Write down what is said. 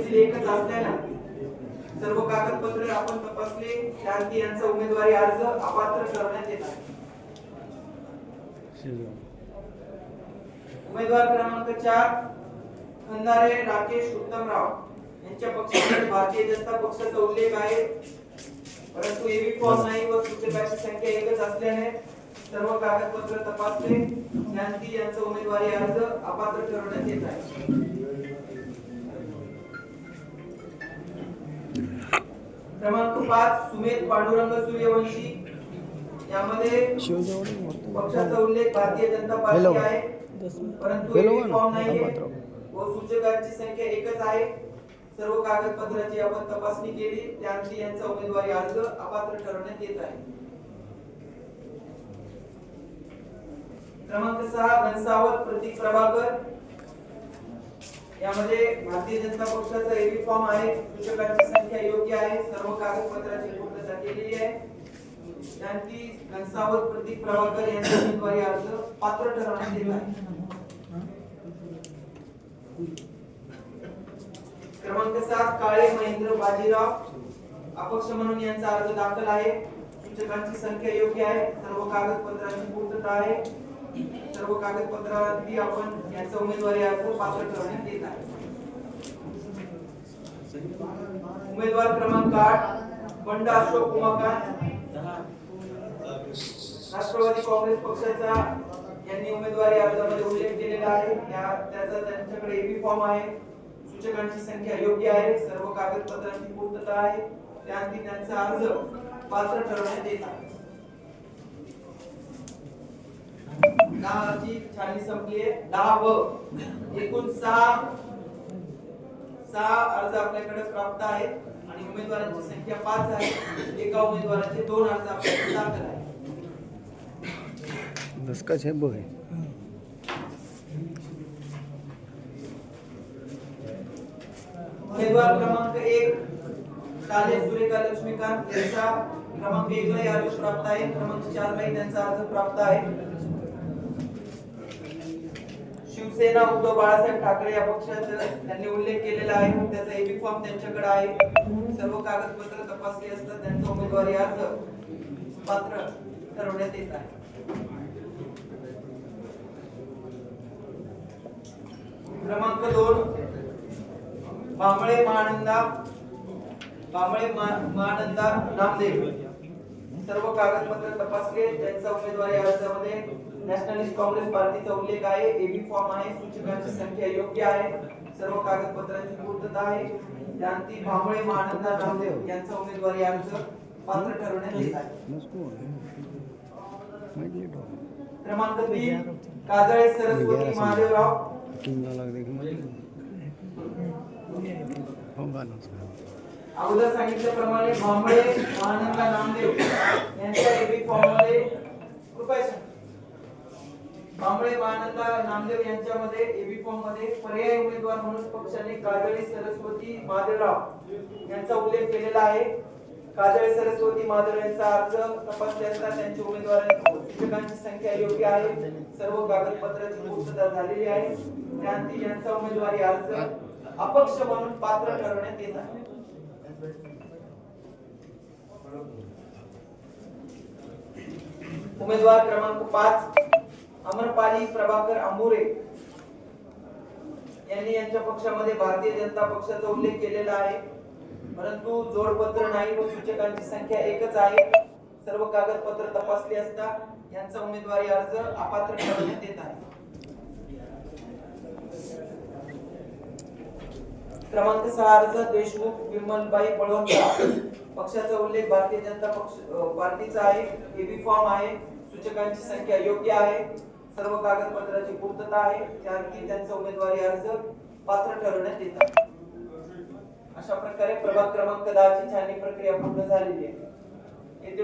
देखील एकच असल्यानं सर्व कागदपत्रे आपण तपासले शांती यांचा उमेदवारी अर्ज अपात्र करण्यात येत आहे. उमेदवार क्रमांक चार खंदारे राकेश उत्तमराव. यांच्या पक्षाकडे भारतीय जनता पक्षाचा उल्लेख आहे. परंतु एबी फॉर्म नाही व सूचकाची संख्या एकच असल्याने सर्व कागदपत्र तपासले. शांती यांचा उमेदवारी अर्ज अपात्र ठरवण्यात येत आहे. क्रमांक पाच सुमेध पांडुरंग सूर्यवंशी. यामध्ये पक्षाचा उल्लेख भारतीय जनता पार्टी आहे. परंतु फॉर्म ना, नाहीये पात्र. व सूचकांची संख्या एकच आहे. सर्व कागदपत्राची आपण तपासणी केली. त्यांची यांचा उमेदवारी अर्ज अपात्र ठरवण्यात येत आहे. क्रमांक सहा घनसावत प्रतीक प्रभाकर. यामध्ये भारतीय जनता पक्षाचा एबी फॉर्म आहे सूचकांची संख्या योग्य आहे सर्व कागदपत्राची पूर्तता केलेली आहे. त्यांची घनसावत प्रतीक प्रभाकर यांचा उमेदवारी अर्ज पात्र ठरवण्यात येत आहे. क्रमांक सात काळे महेंद्र बाजीराव. अपक्ष म्हणून यांचा अर्ज दाखल आहे. सूचकांची संख्या योग्य आहे सर्व कागदपत्रांची पूर्तता आहे. सर्व कागदपत्रांची आपण यांचा उमेदवारी अर्ज पात्र ठरवण्यात येत आहे. उमेदवार क्रमांक आठ बंड अशोक उमाकांत. राष्ट्रवादी काँग्रेस पक्षाचा यांनी उमेदवारी अर्जामध्ये उल्लेख केलेला आहे. त्या त्याचा त्यांच्याकडे एबी फॉर्म आहे. सूचकांची संख्या योग्य आहे. सर्व कागदपत्रांची पूर्तता आहे. त्याअंती त्यांचा अर्ज पात्र ठरवण्यात येत आहे. दहा अर्जी छाननी संपली आहे दहा व. एकूण सहा. सहा अर्ज आपल्याकडे प्राप्त आहेत आणि उमेदवारांची संख्या पाच आहे. एका उमेदवाराचे दोन अर्ज आपल्याकडे दाखल आहेत. बघ उमेदवार क्रमांक एक काले सुरेखा लक्ष्मीकांत यांचा. क्रमांक एक ला अर्ज प्राप्त आहे. क्रमांक चार ला त्यांचा अर्ज प्राप्त आहे. शिवसेना उद्धव बाळासाहेब ठाकरे या पक्षाचा त्यांनी उल्लेख केलेला आहे. त्याचा एबी फॉर्म त्यांच्याकडे आहे. सर्व कागदपत्र तपासली असता त्यांचा उमेदवारी अर्ज पात्र ठरवण्यात येत आहे. क्रमांक दोन बांबळे महानंदा बांबळे महानंदा नामदेव सर्व कागदपत्र तपासले. त्यांचा उमेदवारी अर्जामध्ये नॅशनलिस्ट काँग्रेस पार्टीचा उल्लेख आहे. एबी फॉर्म आहे. सूचकांची संख्या योग्य आहे. सर्व कागदपत्रांची पूर्तता आहे. त्याअंती भांबळे महानंदा नामदेव यांचा उमेदवारी अर्ज पात्र ठरवण्यात येत आहे. क्रमांक तीन काजळे सरस्वती महादेवराव. अगोदर सांगितल्याप्रमाणे भांबळे महानंदा नामदेव यांच्या एबी फॉर्ममध्ये कृपया कांबळे महानंदा नामदेव यांच्यामध्ये एबी फॉर्ममध्ये पर्याय उमेदवार म्हणून पक्षाने काजळी सरस्वती महादेवराव यांचा उल्लेख केलेला आहे. काजळी सरस्वती महादेव यांचा अर्ज तपासले असता त्यांची उमेदवारी सूचकांची संख्या योग्य आहे. सर्व कागदपत्राची पूर्तता झालेली आहे त्याअंती यांचा उमेदवारी अर्ज अपक्ष म्हणून पात्र ठरवण्यात येत आहे. उमेदवार क्रमांक पाच अमरपाली प्रभाकर आंबुरे यांनी यांच्या पक्षामध्ये भारतीय जनता पक्षाचा उल्लेख केलेला आहे. परंतु जोडपत्र नाही व सूचकांची संख्या एकच आहे. सर्व कागदपत्र तपासली असता यांचा उमेदवारी अर्ज अपात्र ठरवण्यात येत आहे. क्रमांक सहा अर्ज देशमुख विमलबाई पळवणकर पक्षाचा उल्लेख भारतीय जनता पक्ष पार्टीचा आहे. एबी फॉर्म आहे. सूचकांची संख्या योग्य आहे. सर्व कागदपत्राची पूर्तता आहे. त्याअंती त्यांचा उमेदवारी अर्ज पात्र ठरवण्यात येतात. अशा प्रकारे प्रभाग क्रमांक दहाची छाननी प्रक्रिया पूर्ण झालेली आहे. येथे